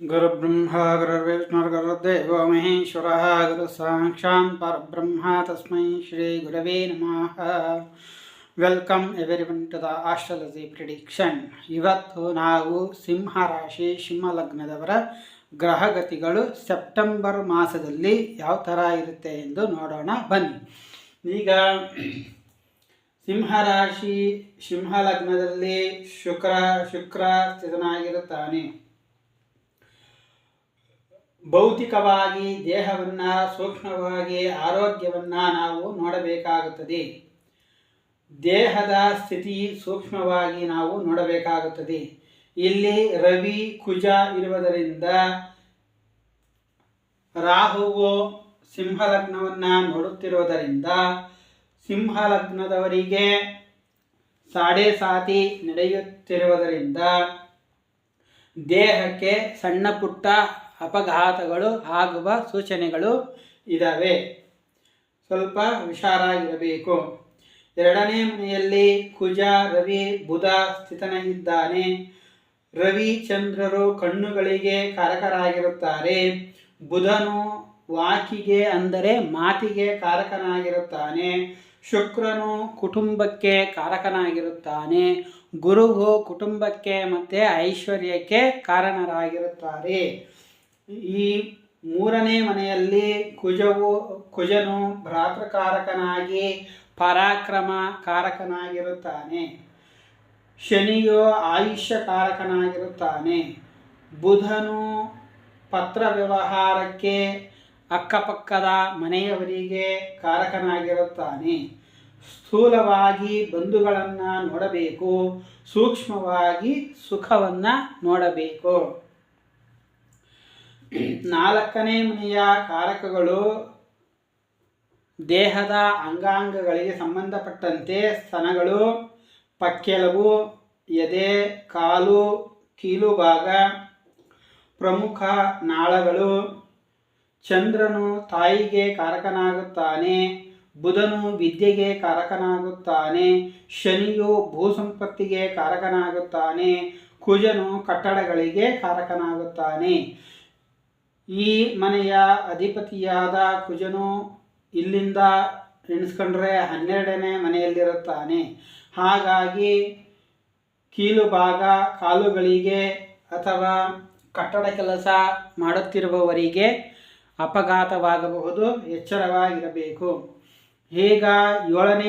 गुरुब्रह्मा गुरुर्विष्णुर्गुरुर्देवो महेश्वरः गुरुसाक्षात् परब्रह्म तस्मै ಶ್ರೀಗುರವೇ ನಮಃ welcome everyone to the astrology prediction ಇವತ್ತು ನಾವು ಸಿಂಹ ರಾಶಿ ಸಿಂಹ ಲಗ್ನದವರ ಗ್ರಹಗತಿಗಳು ಸೆಪ್ಟೆಂಬರ್ ಮಾಸದಲ್ಲಿ ಯಾವ ಥರ ಇರುತ್ತೆ ಎಂದು ನೋಡೋಣ ಬನ್ನಿ ಈಗ ಸಿಂಹ ರಾಶಿ ಸಿಂಹ ಲಗ್ನದಲ್ಲಿ ಶುಕ್ರ ಶುಕ್ರ ಸ್ಥಿತನಾಗಿರುತ್ತಾನೆ ಭೌತಿಕವಾಗಿ, ದೇಹವನ್ನು ಸೂಕ್ಷ್ಮವಾಗಿ, ಆರೋಗ್ಯವನ್ನು ನಾವು ನೋಡಬೇಕಾಗುತ್ತದೆ. ದೇಹದ ಸ್ಥಿತಿ ಸೂಕ್ಷ್ಮವಾಗಿ ನಾವು ನೋಡಬೇಕಾಗುತ್ತದೆ. ಇಲ್ಲಿ ರವಿ, ಕುಜ ಇರುವುದರಿಂದ ರಾಹುವು ಸಿಂಹಲಗ್ನವನ್ನು ನೋಡುತ್ತಿರುವುದರಿಂದ ಸಿಂಹಲಗ್ನದವರಿಗೆ ಸಾಡೆ ಸಾತಿ ನಡೆಯುತ್ತಿರುವುದರಿಂದ ದೇಹಕ್ಕೆ ಸಣ್ಣ ಪುಟ್ಟ ಅಪಘಾತಗಳು ಆಗುವ ಸೂಚನೆಗಳು ಇದ್ದಾವೆ ಸ್ವಲ್ಪ ಹುಷಾರಾಗಿರಬೇಕು. ಎರಡನೇ ಮನೆಯಲ್ಲಿ ಕುಜ, ರವಿ, ಬುಧ ಸ್ಥಿತನಾಗಿದ್ದಾನೆ ರವಿ ಚಂದ್ರರು ಕಣ್ಣುಗಳಿಗೆ ಕಾರಕರಾಗಿರುತ್ತಾರೆ. ಬುಧನು ವಾಕಿಗೆ ಅಂದರೆ ಮಾತಿಗೆ ಕಾರಕನಾಗಿರುತ್ತಾನೆ. ಶುಕ್ರನು ಕುಟುಂಬಕ್ಕೆ ಕಾರಕನಾಗಿರುತ್ತಾನೆ. ಗುರುವು ಕುಟುಂಬಕ್ಕೆ ಮತ್ತು ಐಶ್ವರ್ಯಕ್ಕೆ ಕಾರಣರಾಗಿರುತ್ತಾರೆ. ಈ ಮೂರನೇ ಮನೆಯಲ್ಲಿ ಕುಜವು, ಕುಜನು ಭ್ರಾತೃಕಾರಕನಾಗಿ ಪರಾಕ್ರಮ ಕಾರಕನಾಗಿರುತ್ತಾನೆ ಶನಿಯು ಆಯುಷ್ಯ ಕಾರಕನಾಗಿರುತ್ತಾನೆ ಬುಧನು ಪತ್ರ ವ್ಯವಹಾರಕ್ಕೆ ಅಕ್ಕಪಕ್ಕದ ಮನೆಯವರಿಗೆ ಕಾರಕನಾಗಿರುತ್ತಾನೆ. ಸ್ಥೂಲವಾಗಿ ಬಂಧುಗಳನ್ನು ನೋಡಬೇಕು, ಸೂಕ್ಷ್ಮವಾಗಿ ಸುಖವನ್ನು ನೋಡಬೇಕು. ನಾಲ್ಕನೇ ಮನೆಯ ಕಾರಕಗಳು ದೇಹದ ಅಂಗಾಂಗಗಳಿಗೆ ಸಂಬಂಧಪಟ್ಟಂತೆ ಸ್ತನಗಳು ಪಕ್ಕೆಲವು ಎದೆ, ಕಾಲು, ಕೀಲು ಭಾಗ, ಪ್ರಮುಖ ನಾಳಗಳು. ಚಂದ್ರನು ತಾಯಿಗೆ ಕಾರಕನಾಗುತ್ತಾನೆ, ಬುಧನು ವಿದ್ಯೆಗೆ ಕಾರಕನಾಗುತ್ತಾನೆ, ಶನಿಯು ಭೂಸಂಪತ್ತಿಗೆ ಕಾರಕನಾಗುತ್ತಾನೆ, ಕುಜನು ಕಟ್ಟಡಗಳಿಗೆ ಕಾರಕನಾಗುತ್ತಾನೆ. ಈ ಮನೆಯ ಅಧಿಪತಿಯಾದ ಕುಜನು ಇಲ್ಲಿಂದ ಎಣಿಸ್ಕೊಂಡ್ರೆ ಹನ್ನೆರಡನೇ ಮನೆಯಲ್ಲಿರುತ್ತಾನೆ. ಹಾಗಾಗಿ ಕೀಲು ಭಾಗ ಕಾಲುಗಳಿಗೆ ಅಥವಾ ಕಟ್ಟಡ ಕೆಲಸ ಮಾಡುತ್ತಿರುವವರಿಗೆ ಅಪಘಾತವಾಗಬಹುದು, ಎಚ್ಚರವಾಗಿರಬೇಕು. ಈಗ ಏಳನೇ